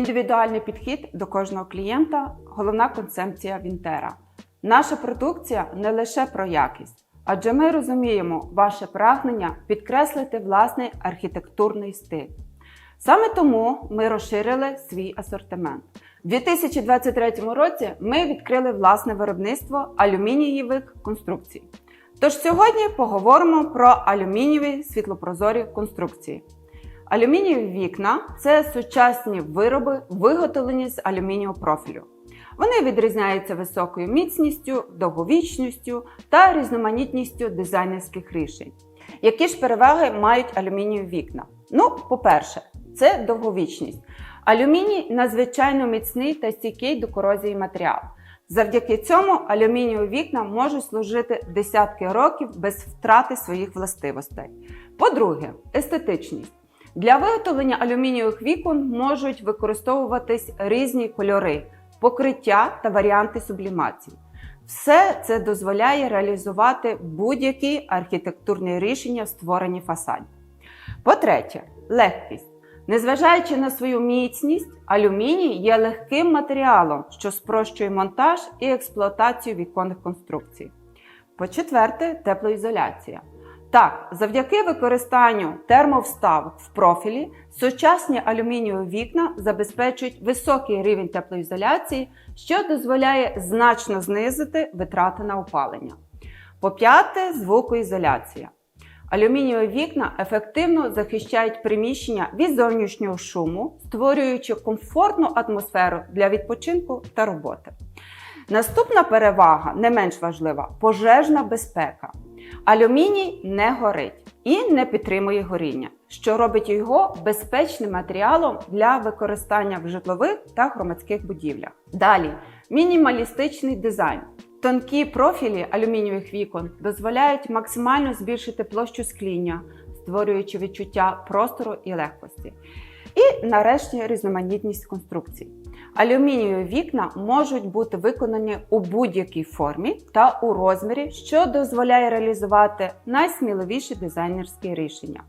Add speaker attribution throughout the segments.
Speaker 1: Індивідуальний підхід до кожного клієнта головна концепція Вінтера. Наша продукція не лише про якість, адже ми розуміємо ваше прагнення підкреслити власний архітектурний стиль. Саме тому ми розширили свій асортимент. У 2023 році ми відкрили власне виробництво алюмінієвих конструкцій. Тож сьогодні поговоримо про алюмінієві світлопрозорі конструкції. Алюмінієві вікна це сучасні вироби, виготовлені з алюмінієвого профілю. Вони відрізняються високою міцністю, довговічністю та різноманітністю дизайнерських рішень. Які ж переваги мають алюмінієві вікна? Ну, по-перше, це довговічність. Алюміній надзвичайно міцний та стійкий до корозії матеріал. Завдяки цьому алюмінієві вікна можуть служити десятки років без втрати своїх властивостей. По-друге, естетичність. Для виготовлення алюмінієвих вікон можуть використовуватись різні кольори, покриття та варіанти сублімації. Все це дозволяє реалізувати будь-які архітектурні рішення в створенні фасадів. По-третє, легкість. Незважаючи на свою міцність, алюміній є легким матеріалом, що спрощує монтаж і експлуатацію віконних конструкцій. По-четверте, теплоізоляція. Так, завдяки використанню термовставок в профілі, сучасні алюмінієві вікна забезпечують високий рівень теплоізоляції, що дозволяє значно знизити витрати на опалення. По-п'яте, звукоізоляція. Алюмінієві вікна ефективно захищають приміщення від зовнішнього шуму, створюючи комфортну атмосферу для відпочинку та роботи. Наступна перевага, не менш важлива пожежна безпека. Алюміній не горить і не підтримує горіння, що робить його безпечним матеріалом для використання в житлових та громадських будівлях. Далі мінімалістичний дизайн. Тонкі профілі алюмінієвих вікон дозволяють максимально збільшити площу скління, створюючи відчуття простору і легкості. І нарешті різноманітність конструкцій. Алюмінієві вікна можуть бути виконані у будь-якій формі та у розмірі, що дозволяє реалізувати найсміливіші дизайнерські рішення.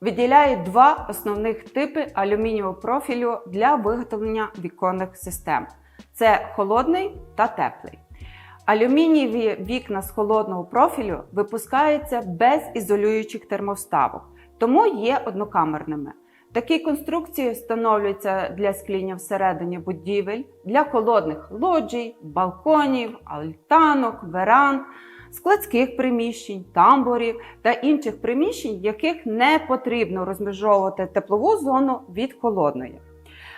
Speaker 1: Виділяють два основних типи алюмінієвого профілю для виготовлення віконних систем: це холодний та теплий. Алюмінієві вікна з холодного профілю випускаються без ізолюючих термовставок, тому є однокамерними. Такі конструкції встановлюються для скління всередині будівель, для холодних лоджій, балконів, альтанок, веранд, складських приміщень, тамбурів та інших приміщень, яких не потрібно розмежовувати теплову зону від холодної.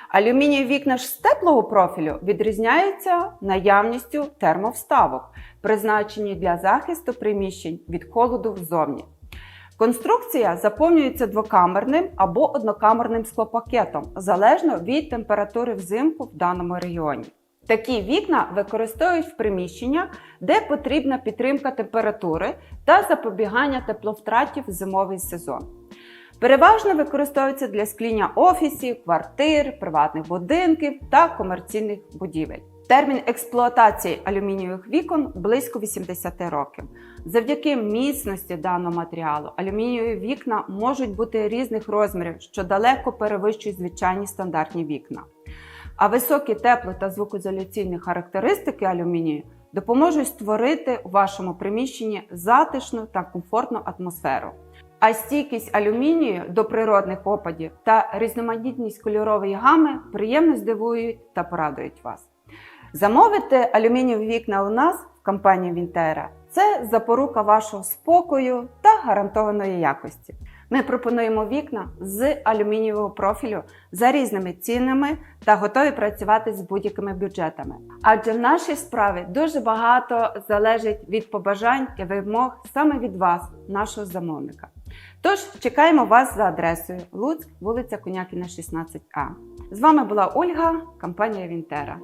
Speaker 1: Алюмінієві вікна ж з теплого профілю відрізняються наявністю термовставок, призначені для захисту приміщень від холоду взовні. Конструкція заповнюється двокамерним або однокамерним склопакетом залежно від температури взимку в даному регіоні. Такі вікна використовують в приміщеннях, де потрібна підтримка температури та запобігання тепловтратів в зимовий сезон. Переважно використовуються для скління офісів, квартир, приватних будинків та комерційних будівель. Термін експлуатації алюмінієвих вікон близько 80 років. Завдяки міцності даного матеріалу алюмінієві вікна можуть бути різних розмірів, що далеко перевищують звичайні стандартні вікна. А високі тепло та звукоізоляційні характеристики алюмінію допоможуть створити у вашому приміщенні затишну та комфортну атмосферу. А стійкість алюмінію до природних опадів та різноманітність кольорової гами приємно здивують та порадують вас. Замовити алюмінієві вікна у нас в компанії Вінтера це запорука вашого спокою та гарантованої якості. Ми пропонуємо вікна з алюмінієвого профілю за різними цінами та готові працювати з будь-якими бюджетами. Адже в нашій справі дуже багато залежить від побажань і вимог саме від вас, нашого замовника. Тож чекаємо вас за адресою Луцьк, вулиця Конякіна, 16А. З вами була Ольга, компанія Вінтера.